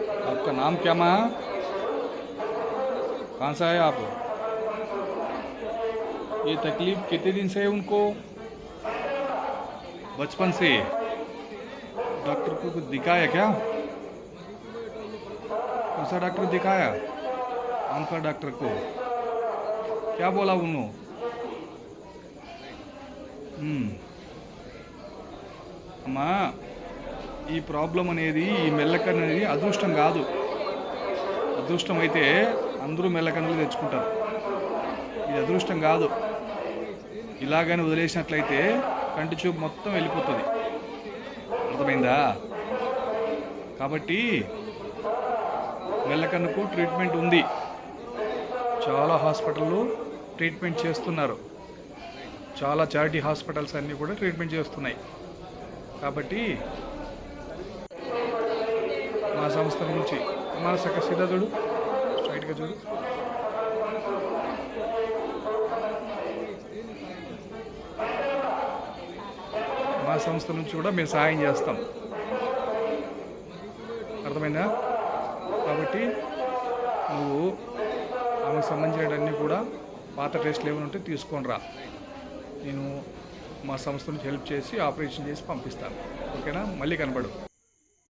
आपका नाम क्या माँ? कहाँ से आए आप? ये तकलीफ़ कितने दिन से है उनको? बचपन से। डॉक्टर को कुछ दिखाया क्या? कौन सा डॉक्टर दिखाया? आम डॉक्टर को? क्या बोला उन्होंने हम्म। ఈ ప్రాబ్లం అనేది ఈ మెల్లకన్ను అనేది అదృష్టం కాదు. అదృష్టం అయితే అందరూ మెల్లకన్నులు తెచ్చుకుంటారు. ఇది అదృష్టం కాదు. ఇలాగని వదిలేసినట్లయితే కంటి చూపు మొత్తం వెళ్ళిపోతుంది. అర్థమైందా? కాబట్టి మెల్లకన్నుకు ట్రీట్మెంట్ ఉంది. చాలా హాస్పిటళ్ళు ట్రీట్మెంట్ చేస్తున్నారు. చాలా చారిటీ హాస్పిటల్స్ అన్నీ కూడా ట్రీట్మెంట్ చేస్తున్నాయి. కాబట్టి సంస్థ నుంచి మన సక్క సీదా స్ట్రైట్గా చూడు. మా సంస్థ నుంచి కూడా మేము సహాయం చేస్తాం. అర్థమైందా? కాబట్టి నువ్వు ఆమెకు సంబంధించినవన్నీ కూడా పాత టెస్ట్లు ఏమైనా ఉంటే తీసుకొని రా. నేను మా సంస్థ నుంచి హెల్ప్ చేసి ఆపరేషన్ చేసి పంపిస్తాను. ఓకేనా? మళ్ళీ కనపడు